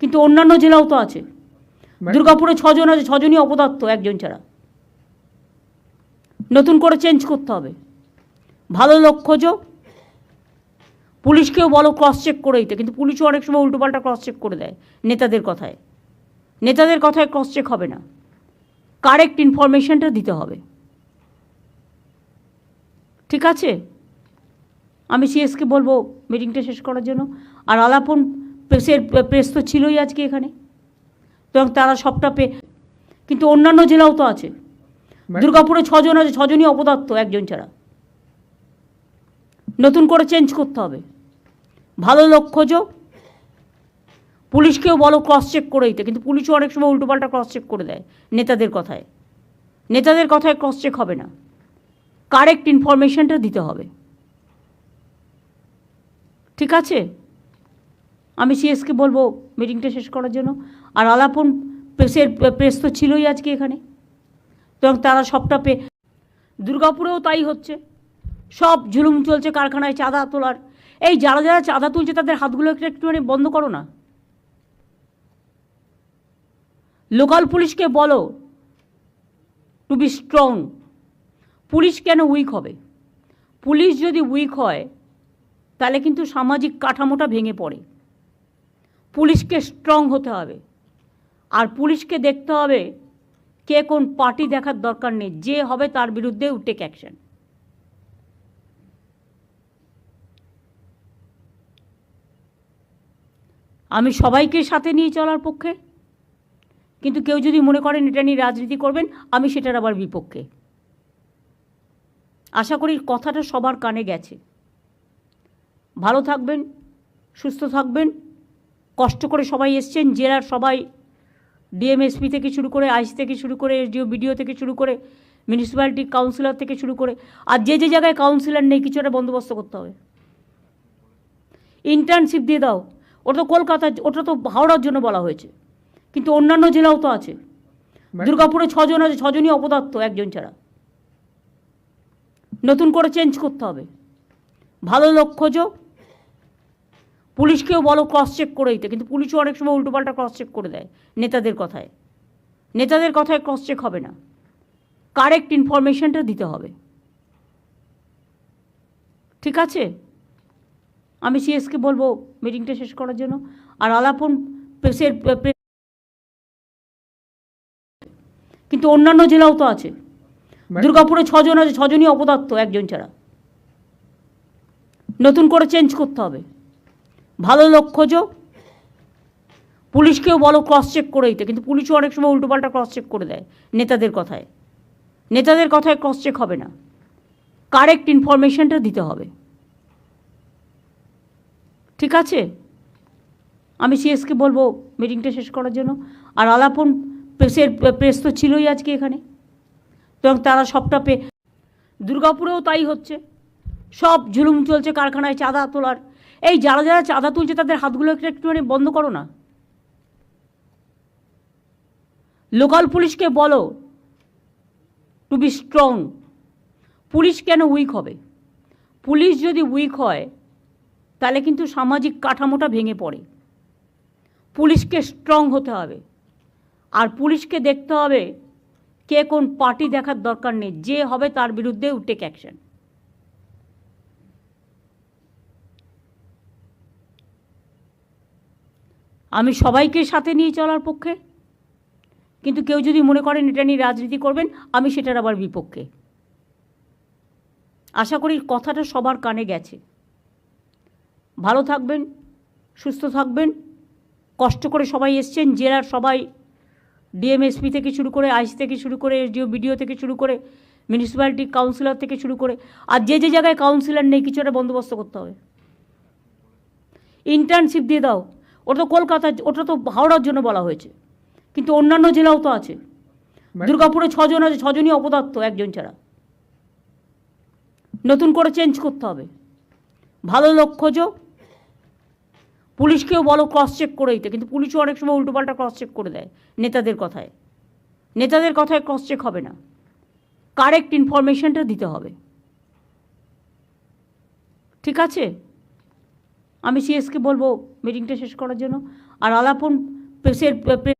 কিন্তু অন্যান্য জেলাও তো আছে। দুর্গাপুরে ছজন আছে ছজনই অপদার্থ একজন ছাড়া। নতুন করে চেঞ্জ করতে হবে। ভালো লক্ষ্য খোঁজো। পুলিশকেও বলো ক্রস চেক করে দিতে কিন্তু পুলিশও অনেক সময় উল্টোপাল্টা ক্রস চেক করে দেয় নেতাদের কথায়। নেতাদের কথায় ক্রস চেক হবে না। কারেক্ট ইনফরমেশনটা দিতে হবে। ঠিক আছে? আমি সিএসকে বলব মিটিংটা শেষ করার জন্য। আর আলাপন প্রেসের প্রেস তো ছিলই আজকে এখানে। এবং তারা সবটা পে কিন্তু অন্যান্য জেলাও তো আছে। দুর্গাপুরে ছজন আছে ছজনই অপদার্থ একজন ছাড়া। নতুন করে চেঞ্জ করতে হবে। ভালো লোক খোঁজো। পুলিশকেও বলো ক্রস চেক করে দিতে। কিন্তু পুলিশও অনেক সময় উল্টোপাল্টা ক্রস চেক করে দেয় নেতাদের কথায়। নেতাদের কথায় ক্রস চেক হবে না। কারেক্ট ইনফরমেশনটা দিতে হবে। ঠিক আছে? আমি সিএসকে বলব মিটিংটা শেষ করার জন্য। আর আলাপন প্রেসের, প্রেস তো ছিলই আজকে এখানে। এবং তারা সবটা পে, দুর্গাপুরেও তাই হচ্ছে। সব ঝুলুম চলছে কারখানায় চাঁদা তোলার। এই যারা যারা চাঁদা তুলছে তাদের হাতগুলো একটু একটুখানি বন্ধ করো না। লোকাল পুলিশকে বলো টু বি স্ট্রং পুলিশ কেন উইক হবে? পুলিশ যদি উইক হয়, তাহলে কিন্তু সামাজিক কাঠামোটা ভেঙে পড়ে। পুলিশকে স্ট্রং হতে হবে। আর পুলিশকে দেখতে হবে কে কোন পার্টি দেখার দরকার নেই, যে হবে তার বিরুদ্ধে টেক অ্যাকশন আমি সবাইকে সাথে নিয়ে চলার পক্ষে, কিন্তু কেউ যদি মনে করেন এটা নিয়ে রাজনীতি করবেন, আমি সেটার আবার বিপক্ষে। আশা করি কথাটা সবার কানে গেছে। ভালো থাকবেন, সুস্থ থাকবেন কষ্ট করে সবাই এসছেন জেলার সবাই ডিএমএসপি থেকে শুরু করে আইসি থেকে শুরু করে এসডিও বিডিও থেকে শুরু করে মিউনিসিপ্যালিটি কাউন্সিলর থেকে শুরু করে আর যে যে জায়গায় কাউন্সিলর নেই কিছু একটা বন্দোবস্ত করতে হবে। ইন্টার্নশিপ দিয়ে দাও। ওটা তো কলকাতা ওটা তো হাওড়ার জন্য বলা হয়েছে। কিন্তু অন্যান্য জেলাও তো আছে। দুর্গাপুরে ছজন আছে ছজনই অপদার্থ একজন ছাড়া। নতুন করে চেঞ্জ করতে হবে। ভালো লক্ষ্য পুলিশকেও বলো ক্রস চেক করে দিতে কিন্তু পুলিশও অনেক সময় উল্টোপাল্টা ক্রস চেক করে দেয় নেতাদের কথায়। নেতাদের কথায় ক্রস চেক হবে না। কারেক্ট ইনফরমেশনটা দিতে হবে। ঠিক আছে? আমি সিএসকে বলব মিটিংটা শেষ করার জন্য। আর আলাপন প্রেসের কিন্তু অন্যান্য জেলাও তো আছে। দুর্গাপুরে ছজন আছে ছজনই অপদার্থ একজন ছাড়া। নতুন করে চেঞ্জ করতে হবে। ভালো লোক খোঁজো। পুলিশকেও বলো ক্রস চেক করে দিতে, কিন্তু পুলিশও অনেক সময় উল্টোপাল্টা ক্রস চেক করে দেয় নেতাদের কথায়। নেতাদের কথায় ক্রস চেক হবে না। কারেক্ট ইনফরমেশনটা দিতে হবে। ঠিক আছে? আমি সিএসকে বলব মিটিংটা শেষ করার জন্য। আর আলাপন প্রেসের, প্রেস তো ছিলই আজকে এখানে। এবং তারা সবটা পে দুর্গাপুরেও তাই হচ্ছে। সব ঝুলুম চলছে কারখানায় চাঁদা তোলার। এই যারা যারা চাঁদা তুলছে, তাদের হাতগুলো একটু একটুখানি বন্ধ করো না। লোকাল পুলিশকে বলো টু বি স্ট্রং পুলিশ কেন উইক হবে? পুলিশ যদি উইক হয়, তাহলে কিন্তু সামাজিক কাঠামোটা ভেঙে পড়ে। পুলিশকে স্ট্রং হতে হবে। আর পুলিশকে দেখতে হবে কে কোন পার্টি দেখার দরকার নেই। যে হবে তার বিরুদ্ধে টেক অ্যাকশন আমি সবাইকে সাথে নিয়ে চলার পক্ষে। কিন্তু কেউ যদি মনে করেন এটা নিয়ে রাজনীতি করবেন, আমি সেটার আবার বিপক্ষে। আশা করি কথাটা সবার কানে গেছে। ভালো থাকবেন, সুস্থ থাকবেন। কষ্ট করে সবাই এসছেন, জেলার সবাই, ডিএমএসপি থেকে শুরু করে আইসি থেকে শুরু করে এসডিও, বিডিও থেকে শুরু করে মিউনিসিপ্যালিটি কাউন্সিলর থেকে শুরু করে, আর যে যে জায়গায় কাউন্সিলর নেই, কিছু একটা বন্দোবস্ত করতে হবে। ইন্টার্নশিপ দিয়ে দাও। ওটা তো কলকাতা ওটা তো হাওড়ার জন্য বলা হয়েছে। কিন্তু অন্যান্য জেলাও তো আছে। দুর্গাপুরে ছজন আছে ছজনই অপদার্থ একজন ছাড়া। নতুন করে চেঞ্জ করতে হবে। ভালো লোক খোঁজো। পুলিশকেও বলো ক্রস চেক করে দিতে কিন্তু পুলিশও অনেক সময় উল্টোপাল্টা ক্রস চেক করে দেয় নেতাদের কথায়। নেতাদের কথায় ক্রস চেক হবে না। কারেক্ট ইনফরমেশনটা দিতে হবে। ঠিক আছে? আমি সিএসকে বলব মিটিংটা শেষ করার জন্য। আর আলাপন প্রেসের প্রেস